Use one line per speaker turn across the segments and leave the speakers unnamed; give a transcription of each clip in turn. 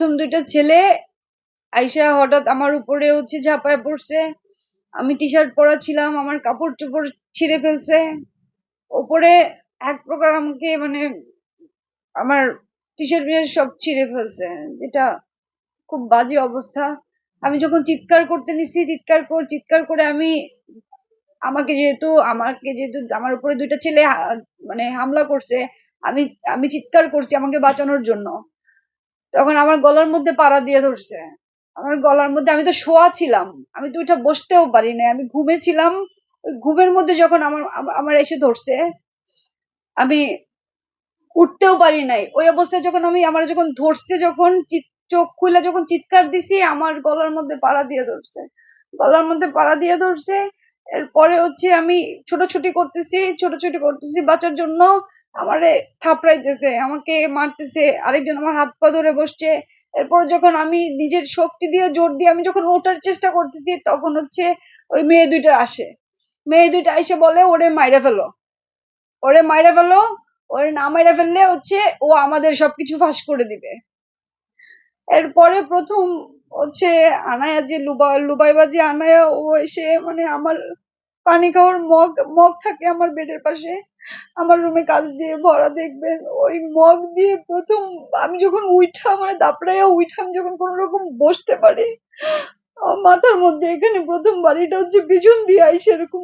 প্রথম দুইটা ছেলে, আইসা হঠাৎ আমার উপরে হচ্ছে ঝাঁপায় পড়ছে। আমি টি শার্ট পরা ছিলাম আমার কাপড় চোপড় ছিঁড়ে ফেলছে। ওপরে এক প্রকার আমাকে মানে আমার টি শার্ট সব ছিঁড়ে ফেলছে, যেটা খুব বাজে অবস্থা। আমি যখন চিৎকার করতে নিচ্ছি, চিৎকার কর, চিৎকার করে আমি আমাকে যেহেতু আমাকে যেহেতু আমার উপরে দুইটা ছেলে মানে হামলা করছে, আমি আমি চিৎকার করছি আমাকে বাঁচানোর জন্য। তখন আমার গলার মধ্যে পাড়া দিয়ে ধরছে। আমার গলার মধ্যে আমি তো শোয়া ছিলাম। আমি তো ওইটা বসতেও পারি না আমি ঘুমেছিলাম। ঘুমের মধ্যে যখন আমার আমার এসে ধরছে, আমি উঠতেও পারি নাই। ওই অবস্থায় যখন আমি, আমার যখন ধরছে, যখন চোখ খুলে যখন চিৎকার দিছি, আমার গলার মধ্যে পাড়া দিয়ে ধরছে। গলার মধ্যে পাড়া দিয়ে ধরছে। এরপরে হচ্ছে আমি ছোটাছুটি করতেছি ছোটাছুটি করতেছি বাঁচার জন্য। আমারে থাপড়াইতেছে, আমাকে মারতেছে, আরেকজন আমার হাত পা ধরে বসছে। এরপর যখন আমি নিজের শক্তি দিয়ে, জোর দিয়ে আমি যখন ওঠার চেষ্টা করতেছি, তখন হচ্ছে ওই মেয়ে দুইটা আসে। মেয়ে দুইটা এসে বলে, ওরে মাইরা ফেলো। ওরে মাইরা ফেলো। ওরে না মাইরা ফেললে হচ্ছে ও আমাদের সবকিছু ফাঁস করে দিবে। এরপরে প্রথম হচ্ছে আনায়া যে লুবা লুবাইবা যে আনায়া ও এসে মানে আমার পানি খাওয়ার মগ মগ থাকে আমার বেডের পাশে। আমার রুমে কাজ দিয়ে ভরা দেখবেন। ওই মগ দিয়ে প্রথম আমি যখন উইঠা মানে দাপড়াইয়া উইঠা আমি যখন কোনো রকম বসতে পারি মাথার মধ্যে এখানে প্রথম বাড়িটা হচ্ছে পিছন দিয়ে আইসে সেরকম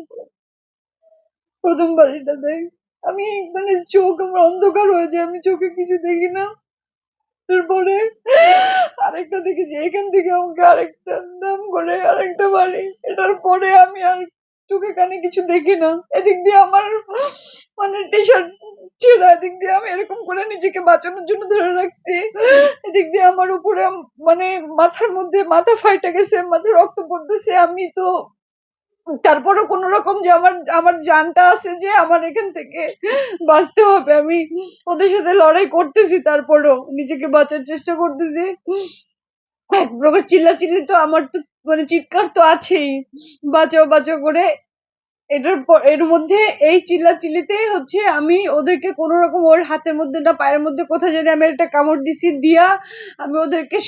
প্রথম বাড়িটা দেখ। আমি মানে চোখ আমার অন্ধকার হয়ে যায়, আমি চোখে কিছু দেখি না। তারপরে আরেকটা দেখি যে এখান থেকে আমাকে আরেকটা দাম করে আরেকটা বাড়ি। এটার পরে আমি আর চোখে কানে কিছু দেখি না। এদিক দিয়ে আমার মানে টি শার্ট ছেঁড়া এদিক দিয়ে আমি এরকম করে নিজেকে বাঁচানোর জন্য ধরে রাখছি। এদিক দিয়ে আমার উপরে মানে মাথার মধ্যে মাথা ফাইটা গেছে, মাথায় রক্ত পড়তেছে। আমি তো তারপরও কোন রকম যে আমার আমার জানটা আছে যে আমার এখান থেকে বাঁচতে হবে। আমি ওদের সাথে লড়াই করতেছি, তারপরও নিজেকে বাঁচার চেষ্টা করতেছি। এক প্রকার চিল্লাচিল্লি তো আমার তো মানে চিৎকার তো আছেই। বাঁচাও বাঁচাও করে এটার পর এর মধ্যে এই চিল্লাচিল্লিতেই হচ্ছে আমি ওদেরকে কোন রকম ওর হাতের মধ্যে না পায়ের মধ্যে কোথায় জানি আমি একটা কামড় দিছি দিয়া আমি ওদেরকে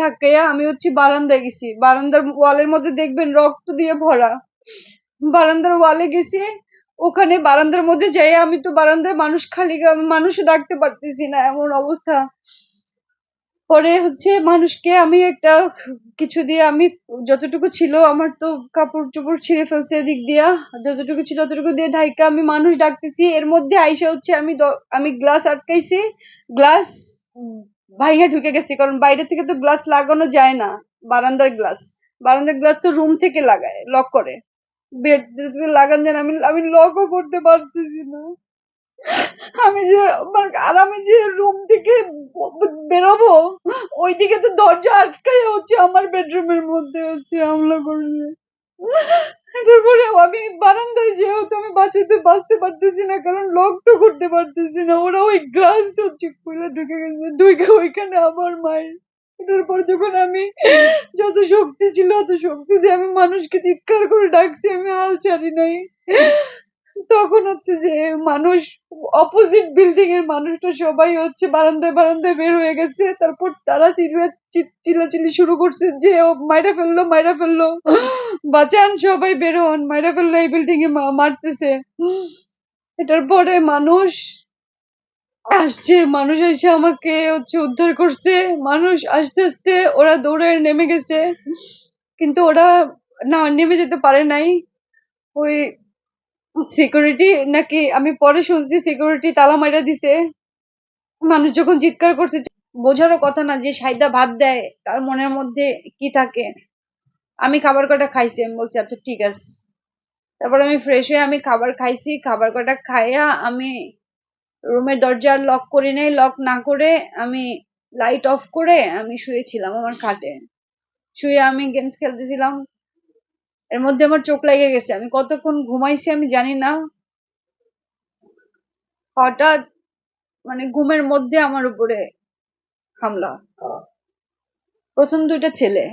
ধাক্কাইয়া আমি হচ্ছে বারান্দায় গেছি। বারান্দার ওয়ালের মধ্যে দেখবেন রক্ত দিয়ে ভরা। বারান্দার ওয়ালে গেছি, ওখানে বারান্দার মধ্যে যাই আমি তো বারান্দায় মানুষ খালি মানুষও ডাকতে পারতেছি না এমন অবস্থা। পরে হচ্ছে মানুষকে আমি একটা কিছু দিয়ে আমি যতটুকু ছিল আমার তো কাপড় চোপড় ছিঁড়ে ফেলছে এদিক দিয়া। যতটুকু ছিল ততটুকু দিয়ে ঢাইকা আমি মানুষ ডাকতেছি। এর মধ্যে আইসা হচ্ছে আমি আমি গ্লাস আটকাইছি। গ্লাস ভাইয়া ঢুকে গেছে, কারণ বাইরে থেকে তো গ্লাস লাগানো যায় না, বারান্দার গ্লাস। বারান্দার গ্লাস তো রুম থেকে লাগায়, লক করে। বেড লাগান যায় আমি আমি লকও করতে পারতেছি না। আমি যে আর আমি যে রুম থেকে বেরোবো, ওইদিকে তো দরজা আটকাই হচ্ছে, আমার বেডরুমের মধ্যে হচ্ছে হামলা করছে। এটার পরে আমি বারান্দায় যেহেতু আমি বাঁচাতে, বাঁচতে পারতেছি না, কারণ লক তো করতে পারতেছি না, ওরা ওই গ্লাস হচ্ছে খুলে ঢুকে গেছে, ঢুকে ওইখানে আমার মায়ের। এটার পর যখন আমি যত শক্তি ছিল অত শক্তি দিয়ে আমি মানুষকে চিৎকার করে ডাকছি, আমি হাল ছাড়ি নাই। তখন হচ্ছে যে মানুষ অপোজিট বিল্ডিং এর মানুষটা সবাই হচ্ছে বারান্দায় বারান্দায় বের হয়ে গেছে। তারপর তারা চিল্লাচিল্লি শুরু করছে যে, ও, মাইরা ফেলল মাইরা ফেলল। বাঁচান সবাই, বের হন, মাইরা ফেলল এই বিল্ডিং এ মারতেছে। এটার পরে মানুষ আসছে, মানুষ এসে আমাকে হচ্ছে উদ্ধার করছে। মানুষ আস্তে আস্তে ওরা দৌড়ে নেমে গেছে। কিন্তু ওরা না, নেমে যেতে পারে নাই। ওই সিকিউরিটি নাকি, আমি পরে শুনছি সিকিউরিটি তালা মাইরা দিছে। মানুষ যখন চিৎকার করছে, বোঝারও কথা না যে সাইদা ভাত দেয়, তার মনের মধ্যে কি থাকে। আমি খাবার কটা খাইছি? আমি বলছি আচ্ছা ঠিক আছে। তারপর আমি ফ্রেশ হয়ে আমি খাবার খাইছি, খাবার কটা খাইয়া আমি রুমের দরজা লক করি নাই লক না করে আমি লাইট অফ করে আমি শুয়েছিলাম আমার খাটে। শুয়ে আমি গেমস খেলতেছিলাম। এর মধ্যে আমার চোখ লেগে গেছে। আমি কতক্ষণ ঘুমাইছি আমি জানি না। হঠাৎ মানে ঘুমের মধ্যে আমার উপরে হামলা। প্রথম দুইটা ছেলে।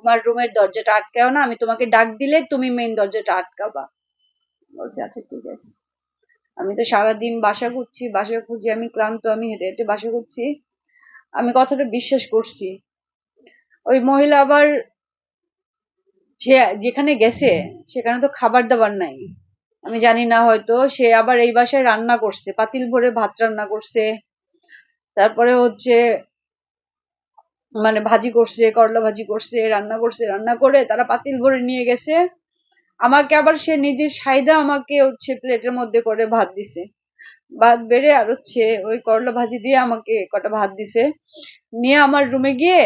আমার রুমের দরজাটা আটকাও না, আমি তোমাকে ডাক দিলে তুমি মেইন দরজাটা আটকাবা। বলছে আচ্ছা ঠিক আছে। আমি তো সারাদিন বাসা করছি বাসা খুঁজি আমি ক্লান্ত, আমি হেঁটে হেঁটে বাসা করছি আমি কথাটা বিশ্বাস করছি। ওই মহিলা আবার যে, যেখানে গেছে, সেখানে তো খাবার দাবার নাই। আমি জানি না হয়তো, সে আবার এই বাসায় রান্না করছে, পাতিল ভরে ভাত রান্না করছে, তারপরে হচ্ছে মানে ভাজি করছে, করলা ভাজি করছে, রান্না করছে, রান্না করে তারা পাতিল ভরে নিয়ে গেছে। আমাকে আবার সে নিজের সাইদা আমাকে হচ্ছে প্লেটের মধ্যে করে ভাত দিছে। ভাত বেড়ে আর হচ্ছে ওই করলা ভাজি দিয়ে আমাকে কটা ভাত দিছে। নিয়ে আমার রুমে গিয়ে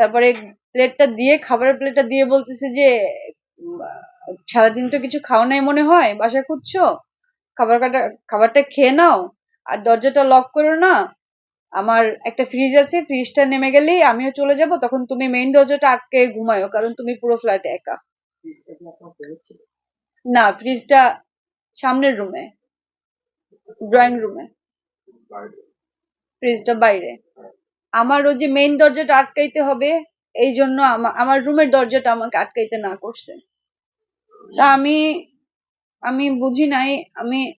তারপরে প্লেটটা দিয়ে, খাবারের প্লেটটা দিয়ে বলতেছে যে সারাদিন তো কিছু খাও নাই মনে হয় বাসা খুঁজছো? খাবার কাটা, খাবারটা খেয়ে নাও, আর দরজাটা লক করো না। আমার একটা ফ্রিজ আছে ফ্রিজটা নেমে গেলেই আমিও চলে যাব, তখন তুমি মেইন দরজাটা আটকে ঘুমায়ো, কারণ তুমি পুরো ফ্ল্যাটে একা। না ফ্রিজটা সামনের রুমে ড্রয়িং রুমে ফ্রিজটা বাইরে। আমার ওই যে মেইন দরজাটা আটকাইতে হবে, এই জন্য আমা- আমার রুমের দরজাটা আমাকে আটকাইতে না করছে। তা আমি আমি বুঝি নাই, আমি